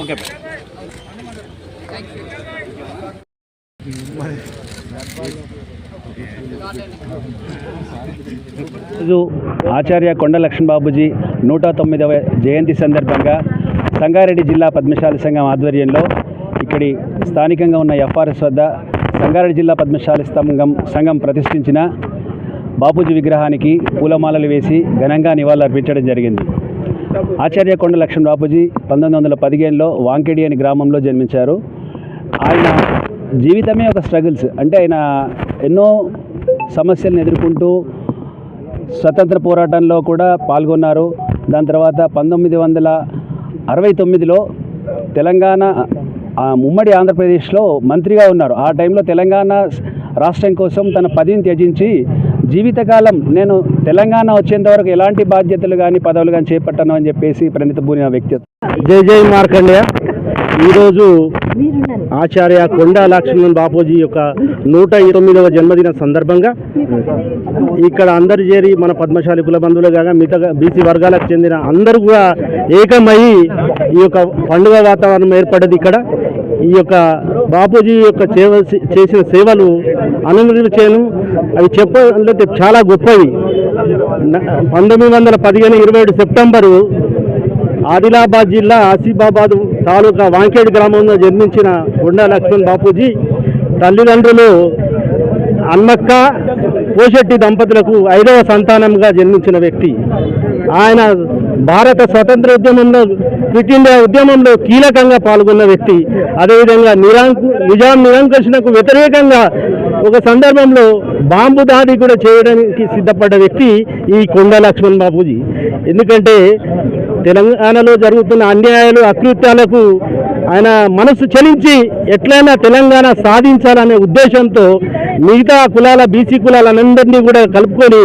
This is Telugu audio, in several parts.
ఓకే. ఈరోజు ఆచార్య కొండ లక్ష్మణ్ బాబుజీ నూట తొమ్మిదవ జయంతి సందర్భంగా సంగారెడ్డి జిల్లా పద్మశాలి సంఘం ఆధ్వర్యంలో ఇక్కడి స్థానికంగా ఉన్న ఎఫ్ఆర్ఎస్ వద్ద సంగారెడ్డి జిల్లా పద్మశాలి సంఘం సంఘం ప్రతిష్ఠించిన బాపూజీ విగ్రహానికి పూలమాలలు వేసి ఘనంగా నివాళులర్పించడం జరిగింది. ఆచార్య కొండ లక్ష్మణ బాపూజీ పంతొమ్మిది వందల పదిహేనులో వాంకెడి అని గ్రామంలో జన్మించారు. ఆయన జీవితమే ఒక స్ట్రగుల్స్. అంటే ఆయన ఎన్నో సమస్యలను ఎదుర్కొంటూ స్వతంత్ర పోరాటంలో కూడా పాల్గొన్నారు. దాని తర్వాత పంతొమ్మిది వందల అరవై తొమ్మిదిలో తెలంగాణ ఉమ్మడి ఆంధ్రప్రదేశ్లో మంత్రిగా ఉన్నారు. ఆ టైంలో తెలంగాణ రాష్ట్రం కోసం తన పదవిని త్యజించి జీవితకాలం నేను తెలంగాణ వచ్చేంత వరకు ఎలాంటి బాధ్యతలు కానీ పదవులు కానీ చేపట్టను అని చెప్పేసి ప్రణిత భూని వ్యక్తి జై జై మార్కండేయ. ఈరోజు ఆచార్య కొండా లక్ష్మణ్ బాపూజీ యొక్క నూట తొమ్మిదవ జన్మదిన సందర్భంగా ఇక్కడ అందరు చేరి మన పద్మశాలి కుల బంధువులు కాగా మిగతా బీసీ వర్గాలకు చెందిన అందరూ కూడా ఏకమై ఈ యొక్క పండుగ వాతావరణం ఏర్పడ్డది ఇక్కడ. ఈ యొక్క బాపూజీ యొక్క సేవ చేసిన సేవలు అనుమతించను అవి చెప్పాలంటే చాలా గొప్పవి. పంతొమ్మిది వందల పదిహేను ఇరవై ఏడు సెప్టెంబరు ఆదిలాబాద్ జిల్లా ఆసిఫాబాద్ తాలూకా వాంకేడ్ గ్రామంలో జన్మించిన కొండా లక్ష్మణ్ బాపూజీ తల్లిదండ్రులు అన్నక్క పోషెట్టి దంపతులకు ఐదవ సంతానంగా జన్మించిన వ్యక్తి. ఆయన భారత స్వతంత్ర ఉద్యమంలో క్విట్ ఇండియా ఉద్యమంలో కీలకంగా పాల్గొన్న వ్యక్తి. అదేవిధంగా నిరాంకు నిజాం నిరంకర్షణకు వ్యతిరేకంగా ఒక సందర్భంలో బాంబు దాడి కూడా చేయడానికి సిద్ధపడ్డ వ్యక్తి ఈ కొండ లక్ష్మణ్ బాబూజీ. ఎందుకంటే తెలంగాణలో జరుగుతున్న అన్యాయాలు అకృత్యాలకు ఆయన మనసు చలించి ఎట్లయినా తెలంగాణ సాధించాలనే ఉద్దేశంతో మిగతా కులాల బీసీ కులాలందరినీ కూడా కలుపుకొని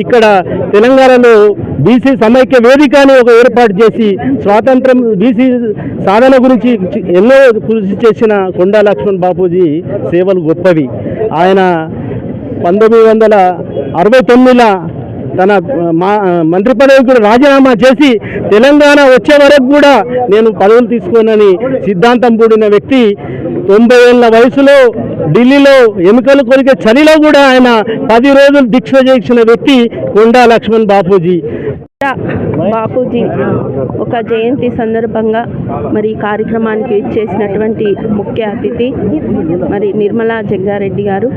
ఇక్కడ తెలంగాణలో బీసీ సమైక్య వేదిక అని ఒక ఏర్పాటు చేసి స్వాతంత్రం బీసీ సాధన గురించి ఎన్నో కృషి చేసిన కొండా లక్ష్మణ్ బాపూజీ సేవలు గొప్పవి. ఆయన పంతొమ్మిది వందల అరవై తొమ్మిదిలో తన మా మంత్రి పదవి కూడా రాజీనామా చేసి తెలంగాణ వచ్చే వరకు కూడా నేను పదవులు తీసుకోనని సిద్ధాంతం కూడిన వ్యక్తి. తొంభై ఏళ్ళ వయసులో ఢిల్లీలో ఎముకలు కొరికే చలిలో కూడా ఆయన పది రోజులు దీక్ష చేసిన వ్యక్తి కొండా లక్ష్మణ్ బాపూజీ. బాపూజీ ఒక జయంతి సందర్భంగా మరి కార్యక్రమానికి ఇచ్చేసినటువంటి ముఖ్య అతిథి మరి నిర్మలా జగ్గారెడ్డి గారు.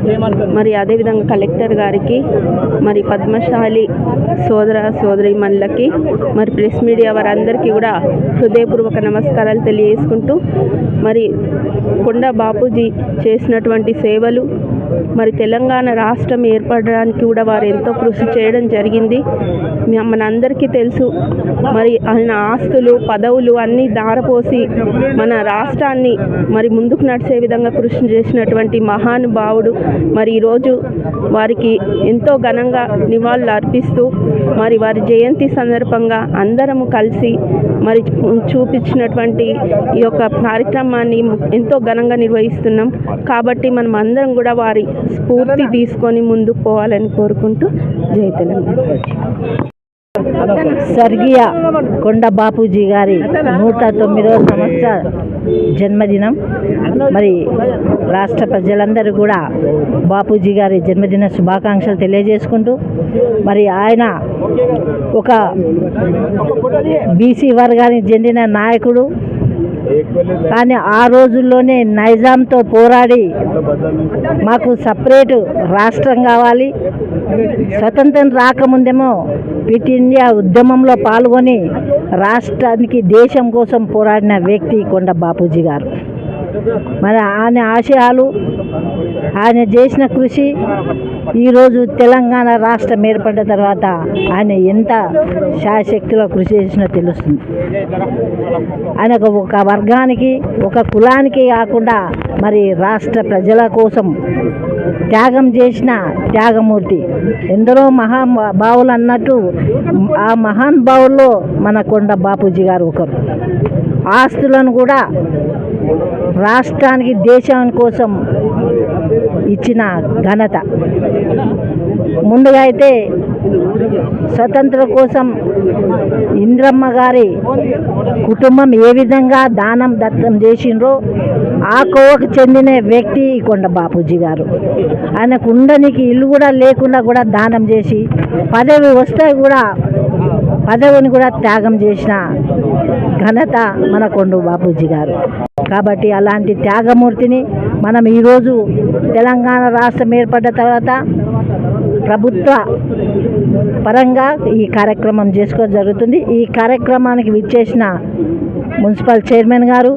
మరి అదేవిధంగా కలెక్టర్ గారికి మరి పద్మశాలి సోదర సోదరి మల్లకి మరి ప్రెస్ మీడియా వారందరికీ కూడా హృదయపూర్వక నమస్కారాలు తెలియజేసుకుంటూ మరి కొండ బాపూజీ చేసినటువంటి సేవలు మరి తెలంగాణ రాష్ట్రం ఏర్పడడానికి కూడా వారు ఎంతో కృషి చేయడం జరిగింది. మనందరికీ తెలుసు. మరి ఆయన ఆస్తులు పదవులు అన్నీ దారపోసి మన రాష్ట్రాన్ని మరి ముందుకు నడిచే విధంగా కృషి చేసినటువంటి మహానుభావుడు. మరి ఈరోజు వారికి ఎంతో ఘనంగా నివాళులు అర్పిస్తూ మరి వారి జయంతి సందర్భంగా అందరము కలిసి మరి చూపించినటువంటి ఈ యొక్క కార్యక్రమాన్ని ఎంతో ఘనంగా నిర్వహిస్తున్నాం. కాబట్టి మనం అందరం కూడా వారి స్ఫూర్తి తీసుకొని ముందుకు పోవాలని కోరుకుంటూ జై తెలంగాణ. స్వర్గీయ కొండ బాపూజీ గారి నూట తొమ్మిదవ సంవత్సర జన్మదినం. మరి రాష్ట్ర ప్రజలందరూ కూడా బాపూజీ గారి జన్మదిన శుభాకాంక్షలు తెలియజేసుకుంటూ మరి ఆయన ఒక బీసీ వర్గానికి చెందిన నాయకుడు కానీ ఆ రోజుల్లోనే నైజాంతో పోరాడి మాకు సపరేటు రాష్ట్రం కావాలి. స్వతంత్రం రాకముందేమో క్విట్ ఇండియా ఉద్యమంలో పాల్గొని రాష్ట్రానికి దేశం కోసం పోరాడిన వ్యక్తి కొండ బాపూజీ గారు. మరి ఆయన ఆశయాలు ఆయన చేసిన కృషి ఈరోజు తెలంగాణ రాష్ట్రం ఏర్పడ్డ తర్వాత ఆయన ఎంత శాశక్తిలో కృషి చేసినా తెలుస్తుంది. ఆయన ఒక- ఒక వర్గానికి ఒక కులానికి కాకుండా మరి రాష్ట్ర ప్రజల కోసం త్యాగం చేసిన త్యాగమూర్తి. ఎందరో మహాబావులు అన్నట్టు ఆ మహాన్ బావుల్లో మన కొండ బాపూజీ గారు ఒకరు. ఆస్తులను కూడా రాష్ట్రానికి దేశం కోసం ఇచ్చిన ఘనత. ముందుగా అయితే స్వతంత్ర కోసం ఇంద్రమ్మ గారి కుటుంబం ఏ విధంగా దానం దత్తం చేసిండ్రో ఆ కోవకు చెందిన వ్యక్తి కొండ బాపూజీ గారు. ఆయనకు ఉండనికి ఇల్లు కూడా లేకుండా కూడా దానం చేసి పదవి వస్తే కూడా పదవిని కూడా త్యాగం చేసిన ఘనత మన కొండు బాపూజీ గారు. కాబట్టి అలాంటి త్యాగమూర్తిని మనం ఈరోజు తెలంగాణ రాష్ట్రం ఏర్పడ్డ తర్వాత ప్రభుత్వ పరంగా ఈ కార్యక్రమం చేసుకోవడం జరుగుతుంది. ఈ కార్యక్రమానికి విచ్చేసిన మున్సిపల్ చైర్మన్ గారు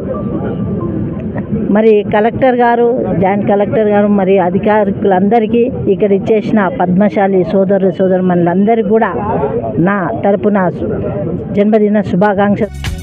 మరి కలెక్టర్ గారు జాయింట్ కలెక్టర్ గారు మరి అధికారులందరికీ ఇక్కడ ఇచ్చేసిన పద్మశాలి సోదరు సోదరుమణులందరికీ కూడా నా తరపున జన్మదిన శుభాకాంక్షలు.